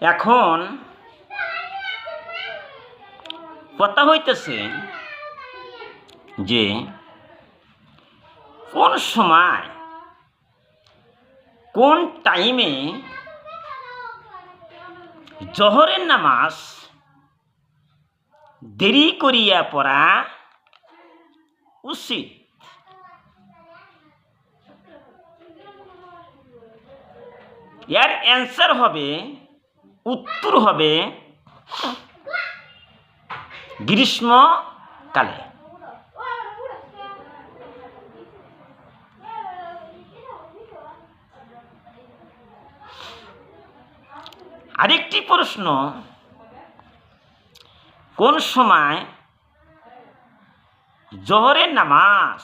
এখন কথা হইতেছে যে কোন সময়, কোন টাইমে জহরের নামাজ দেরি করিয়া পড়া উচিত? এর অ্যান্সার হবে উত্তর হবে গ্রীষ্মকালে আরেকটি প্রশ্ন কোন সময় জহরের নামাজ?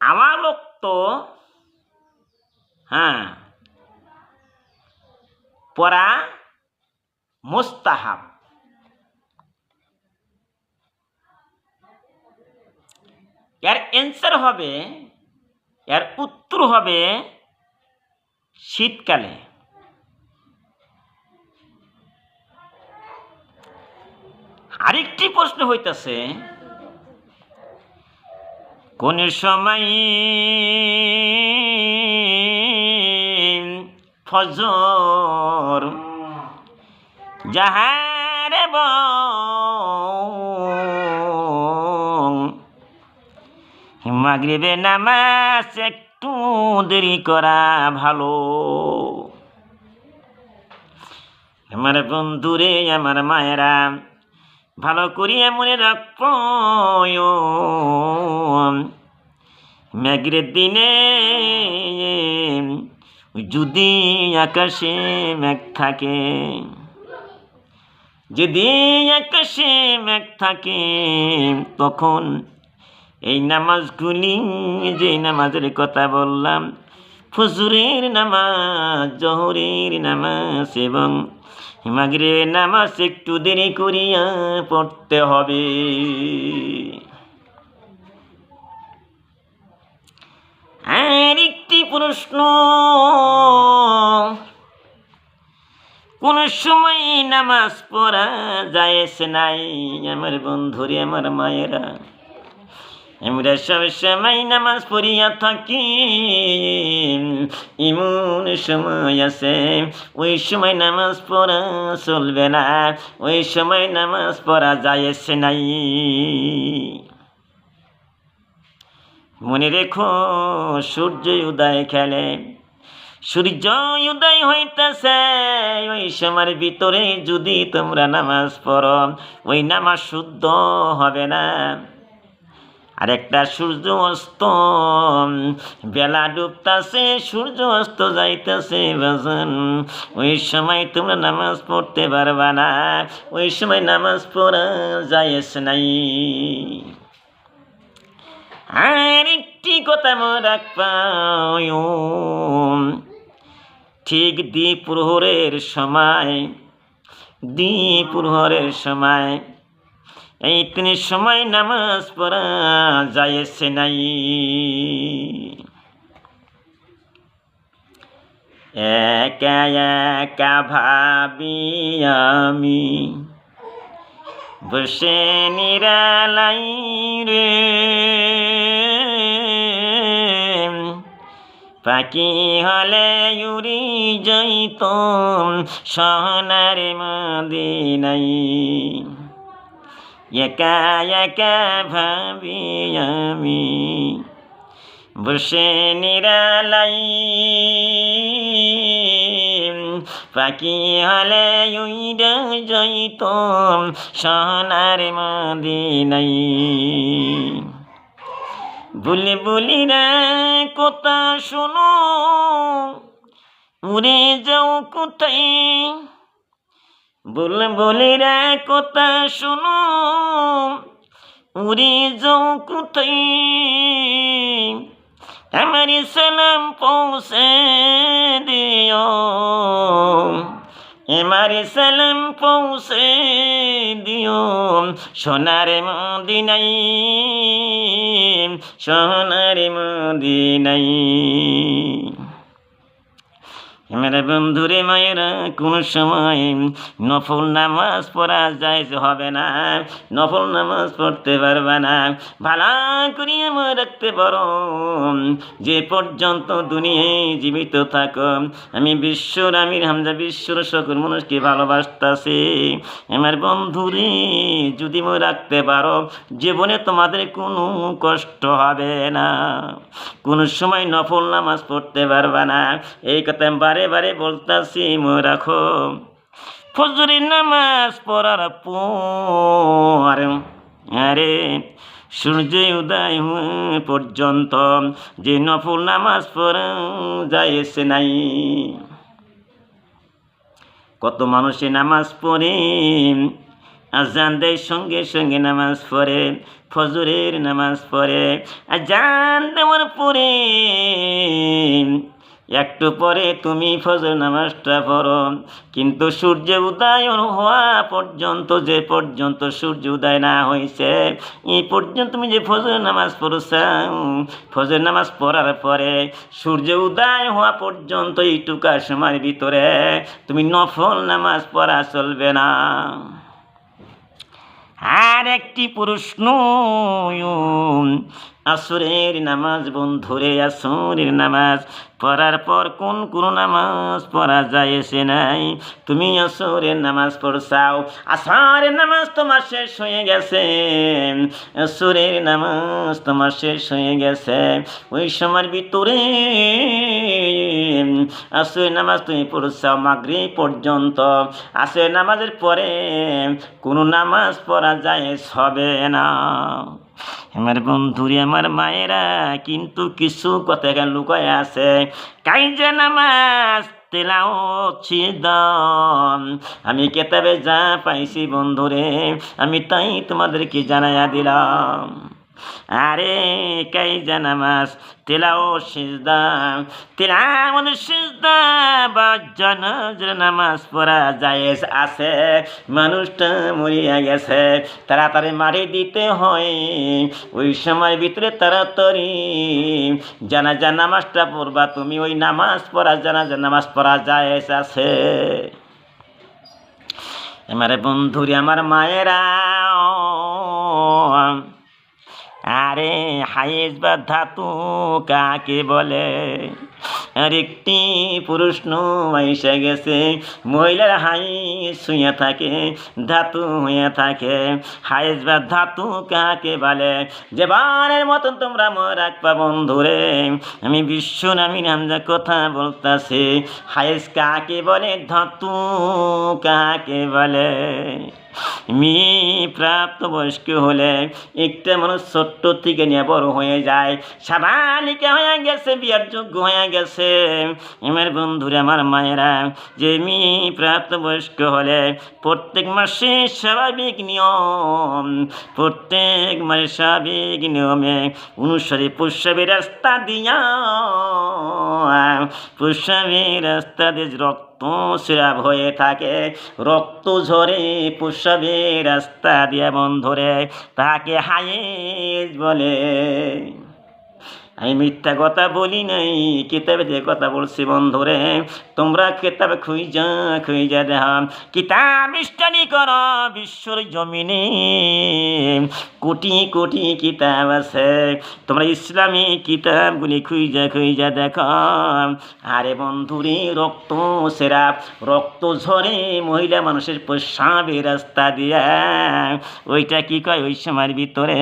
আমার লোক তো হ্যাঁ পড়া মোস্তাহাব। এর অ্যান্সার হবে এর উত্তর হবে শীতকালে। আরেকটি প্রশ্ন হইতেছে কোন সময় ফজর। যাহার মাগরিবে নামাজ একটু দেরি করা ভালো। আমার বন্ধুরে, আমার মায়েরা, ভালো করিয়া মনে রাখ। ম্যাগরের দিনে যদি আকাশে মেঘ থাকে, যদি আকাশে মেঘ থাকে, তখন এই নামাজগুলি, যে নামাজের কথা বললাম, ফজরের নামাজ, জহরের নামাজ এবং মাগরের নামাজ একটু দেরি করিয়া পড়তে হবে। আর প্রশ্ন কোন সময় নামাজ পড়া যায় নাই আমার বন্ধুরে, আমার মায়েরা। আমরা সব সময় নামাজ পড়িয়া থাকি। এমন সময় আছে, ওই সময় নামাজ পড়া চলবে না, ওই সময় নামাজ পড়া যায় নাই। মনে রেখো সূর্য উদয় খেলে। সূর্য উদয় হইতেছে, ওই সময়ের ভিতরে যদি তোমরা নামাজ পড়ো, ওই নামাজ শুদ্ধ হবে না। আর একটা সূর্য অস্ত, বেলা ডুবতাছে, সূর্য অস্ত যাইতেছে, বাজন। ওই সময় তোমরা নামাজ পড়তে পারবা না, ওই সময় নামাজ পড়া যায়স নাই। আর একটি কথা মনে রাখবা ঠিক দ্বীপ প্রহরের সময় দ্বীপ প্রহরের সময়, এই তিনি সময় নামাজ পড়া যায়ছে নাই। একা একা ভাবি আমি বসে নিরালাই রে। পাখি হলে উড়ি যাইত সোনার মদিনাই। একা একা ভাবি আমি বসে নিরালাই। পাখি হলে উইরা যাইত সোনার মদিনাই। বলি বলি রে কথা শোনো, উড়ে যাও কোথায়? বল বলি রে কথা শোনো, উড়ে যাও কোথায়? আমার সালাম পৌঁছে দিও আমার সালাম পৌঁছে দিও। সোনার মদিনাই সোনার মদিনাই মেরে বন্ধুরে মায়েরা, কোনো সময় নফল নামাজ পড়া যায় হবে না। নফল নামাজ পড়তে পারবে না। ভালো করিয়ে মনে রাখতে পারো। যে পর্যন্ত দুনিয়ায় জীবিত থাকো, আমি বিশ্বর আমির হামজা বিশ্বর সকল মানুষকে ভালোবাসতাছি। আমার বন্ধুরে, যদি মনে রাখতে পারো, জীবনে তোমাদের কোনো কষ্ট হবে না। কোনো সময় নফল নামাজ পড়তে পারবে না। এই কথা বারে বারে বলতাছি রাখো, ফজরের নামাজ পড়ার পর, আরে, সূর্য উদয় পর্যন্ত যে নফল নামাজ পড়া যায় নাই। কত মানুষে নামাজ পড়ে, আজান দেয় সঙ্গে সঙ্গে নামাজ পড়ে, ফজরের নামাজ পড়ে, আজান দেওয়ার পরে একটু পরে তুমি ফজর নামাজটা পড়ো। কিন্তু সূর্য উদয় হওয়া পর্যন্ত, যে পর্যন্ত সূর্য উদয় না হয়েছে, এই পর্যন্ত তুমি যে ফজর নামাজ পড়ছ, ফজর নামাজ পড়ার পরে সূর্য উদয় হওয়া পর্যন্ত এইটুকা সময়ের ভিতরে তুমি নফল নামাজ পড়া চলবে না। আর একটি প্রশ্ন আসরের নামাজ, বন্ধুরে, আসরের নামাজ, পড়ার পর কোন কোন নামাজ পড়া যায় সে নাই? তুমি আসরের নামাজ পড়ছাও, আসরের নামাজ তোমার শেষ হয়ে গেছে, আসরের নামাজ তোমার শেষ হয়ে গেছে। ওই সময়ের ভিতরে আসরের নামাজ তুমি পড়ছাও মাগরি পর্যন্ত। আসরের নামাজের পরে কোনো নামাজ পড়া যায় হবে না। আমার বন্ধুরে, আমার মায়েরা কিন্তু কিছু কথা কেন লুকায় আছে। কাইজা নামাজ আমি কেতাবে যা পাইছি বন্ধুরে, আমি তাই তোমাদেরকে জানাইয়া দিলাম। আরে কাই জানামাস তেলাও সিজদা। তেলা আমাদের সিজদা বা জনজর নামাজ পড়া জায়েজ আছে। মানুষটা মরিয়া গেছে। তাড়াতাড়ি মারি দিতে হয়। ওই সময়ের ভিতরে তাড়াতাড়ি জানাজা নামাজটা পড়বা। তুমি ওই নামাজ পড়া জানাজা নামাজ পড়া জায়েজ আছে। আমার বন্ধুরে, আমার মায়েরা আরে হাইজ বা ধাতু কাকে বলে? আর একটি প্রশ্ন এসে গেছে। মহিলার হাই শুয়ে থাকে, ধাতু হয়ে থাকে। হাইজ বা ধাতু কাকে বলে? যে বারের মতন তোমরা মনে রাখবা বন্ধুরে আমি বিশ্ব নামী কথা বলতাছি। হাইজ কাকে বলে? ধাতু কাকে বলে? মেয়ে প্রাপ্তবয়স্ক হলে একটা মানুষ ছোট্ট থেকে নিয়ে বড় হয়ে যায়। সাবালিকা হয়ে গেছে, বিয়ার যোগ্য হয়ে গেছে। আমার বন্ধুরা আমার মায়েরা, যে মেয়ে প্রাপ্তবয়স্ক হলে প্রত্যেক মাসে স্বাভাবিক নিয়ম, প্রত্যেক মাসে স্বাভাবিক নিয়মে অনুসারে পুষ্যবের রাস্তা দিয়া পুষ্যবের রাস্তা দিয়ে রক্ত স্রাব হয়ে থাকে, রক্ত ঝরে প্রসাবে রাস্তা দিয়ে বন্ধরে তাকে হায়েজ বলে। আমি মিথ্যা কথা বলি নাই, কিতাবে যে কথা বলছি বন্ধুরে, তোমরা কিতাবে খুঁজা খুঁজা দেহ। কিতাব স্টাডি কর বিশ্বর জমিনে, কোটি কোটি কিতাব আছে। তোমরা ইসলামী কিতাবগুলি খুঁজা খুঁজা দেখো। আরে বন্ধুরে, রক্ত সেরা, রক্ত ঝরে মহিলা মানুষের প্রসাবে রাস্তা দিয়া। ওইটা কি কয় ওই সময়ের ভিতরে?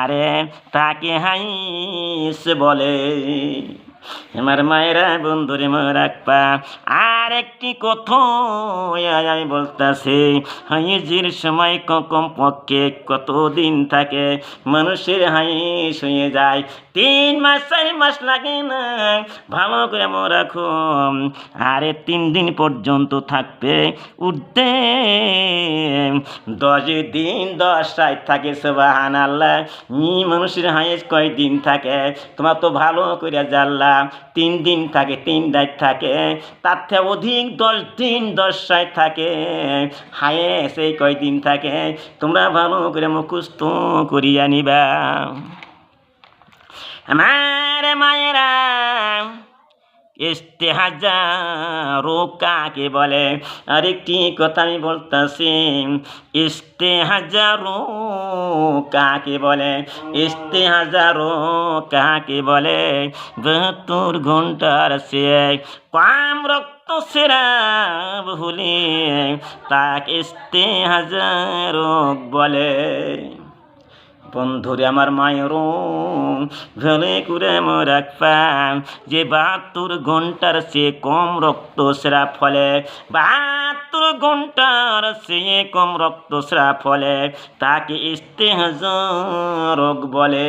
আরে তাকে হাই বলে আমার মায়েরা, বন্ধুরে মনে রাখবা আর একটি কথা আমি বলতেছি, হাইজির সময় কম পক্ষে কত দিন থাকে, মানুষের হাই শুয়ে যায়। তিন মাস, চার মাস লাগে না, ভালো করে মনে রাখো। আরে তিন দিন পর্যন্ত থাকবে, উঠতে দশ দিন, দশ রাত থাকে সোবাহান আল্লাহ মি মানুষের হাইজ কয় দিন থাকে, তোমার তো ভালো করে জানলা। তিন দিন থাকে, তিন রাত থাকে, তার থেকে অধিক দশ দিন দশ রাত থাকে। হায়ে, সেই কয়দিন থাকে, তোমরা ভালো করে মুখস্থ করিয়া নিবা। আমার মায়েরা ইস্তেহাজা রোগ কাকে বলে? আরেকটি কথা আমি বলতাছি ইস্তেহাজা রোগ কাকে বলে? ইস্তেহাজা রোগ কাকে বলে? বাহাত্তর ঘণ্টার সে কম রক্ত সেরা ভুলে তাকে ইস্তেহাজা রোগ বলে। বন্ধুরে আমার মায়ের ভেলে করে রাখবাম যে বাহাত্তর ঘণ্টার সে কম রক্ত সেরা ফলে। বাহাত্তর ঘণ্টার সে কম রক্ত সেরা ফলে, তাকে ইস্তেহাজ রোগ বলে।